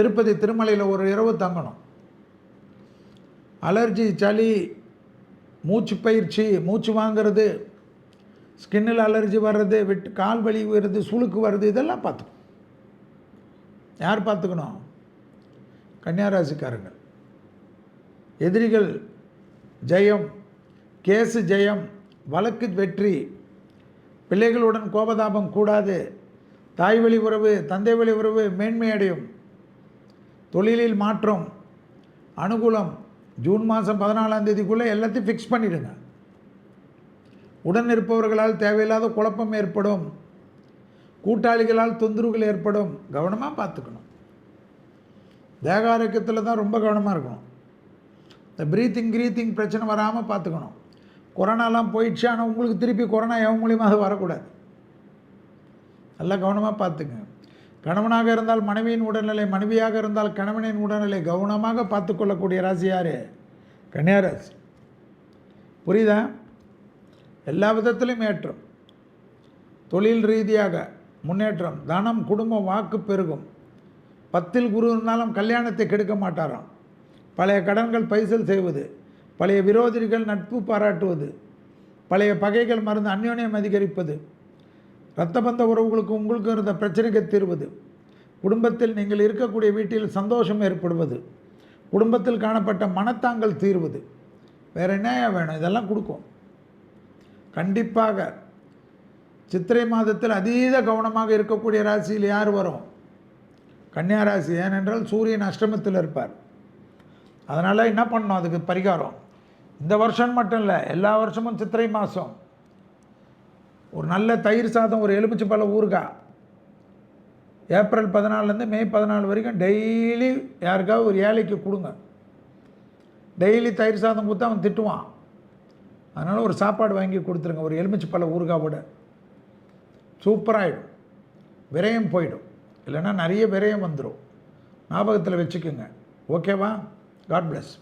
திருப்பதி திருமலையில் ஒரு இரவு தங்கணும். அலர்ஜி சளி மூச்சு பயிற்சி மூச்சு வாங்கிறது ஸ்கின்னில் அலர்ஜி வர்றது விட்டு கால் வலி வருது சுளுக்கு வருது இதெல்லாம் பார்த்துக்கணும். யார் பார்த்துக்கணும்? கன்னியாராசிக்காரங்கள் எதிரிகள் ஜெயம் கேஸு ஜெயம் வழக்கு வெற்றி பிள்ளைகளுடன் கோபதாபம் கூடாது தாய் வழி உறவு தந்தை வழி உறவு மேன்மை அடையும். தொழிலில் மாற்றம் அனுகூலம் ஜூன் மாதம் பதினாலாம் தேதிக்குள்ளே எல்லாத்தையும் ஃபிக்ஸ் பண்ணிடுங்க. உடன் இருப்பவர்களால் தேவையில்லாத குழப்பம் ஏற்படும். கூட்டாளிகளால் தொந்தரவுகள் ஏற்படும். கவனமாக பார்த்துக்கணும். தேக ஆரோக்கியத்தில் தான் ரொம்ப கவனமாக இருக்கணும். இந்த ப்ரீத்திங் க்ரீத்திங் பிரச்சனை வராமல் பார்த்துக்கணும். கொரோனாலாம் போயிடுச்சு ஆனால் உங்களுக்கு திருப்பி கொரோனா எவன் மூலியமாக அது வரக்கூடாது. நல்லா கவனமாக பார்த்துங்க. கணவனாக இருந்தால் மனைவியின் உடல்நிலை மனைவியாக இருந்தால் கணவனின் உடல்நிலை கவனமாக பார்த்து கொள்ளக்கூடிய ராசி யார்? கன்னியாராசி. புரியுதா? எல்லா விதத்திலும் ஏற்றம். தொழில் ரீதியாக முன்னேற்றம் தனம் குடும்பம் வாக்கு பெருகும். பத்தில் குரு இருந்தாலும் கல்யாணத்தை கெடுக்க மாட்டாராம். பழைய கடன்கள் பைசல் செய்வது பழைய விரோதிகள் நட்பு பாராட்டுவது பழைய பகைகள் மருந்து அந்யோன்யம் அதிகரிப்பது ரத்த பந்த உறவுகளுக்கு உங்களுக்கு இருந்த பிரச்சனைக்கு தீர்வது. குடும்பத்தில் நீங்கள் இருக்கக்கூடிய வீட்டில் சந்தோஷம் ஏற்படுவது. குடும்பத்தில் காணப்பட்ட மனத்தாங்கள் தீர்வது. வேறு என்னையா வேணும்? இதெல்லாம் கொடுக்கும். கண்டிப்பாக சித்திரை மாதத்தில் அதீத கவனமாக இருக்கக்கூடிய ராசியில் யார் வரும்? கன்னியா ராசி. ஏனென்றால் சூரியன் அஷ்டமத்தில் இருப்பார். அதனால் என்ன பண்ணணும்? அதுக்கு பரிகாரம். இந்த வருஷம் மட்டும் இல்லை எல்லா வருஷமும் சித்திரை மாதம். ஒரு நல்ல தயிர் சாதம் ஒரு எலுமிச்சைப்பழம் ஊறுகாய். ஏப்ரல் பதினாலேருந்து மே பதினாலு வரைக்கும் டெய்லி யாருக்காவது ஒரு ஏழைக்கு கொடுங்க. டெய்லி தயிர் சாதம் கொடுத்தா அவன் திட்டுவான். அதனால் ஒரு சாப்பாடு வாங்கி கொடுத்துருங்க ஒரு எலுமிச்சை பழ ஊறுகாவோட சூப்பராகிடும் விரயம் போயிடும். இல்லைன்னா நிறைய விரயம் வந்துடும் ஞாபகத்தில் வச்சுக்கோங்க. ஓகேவா? God plus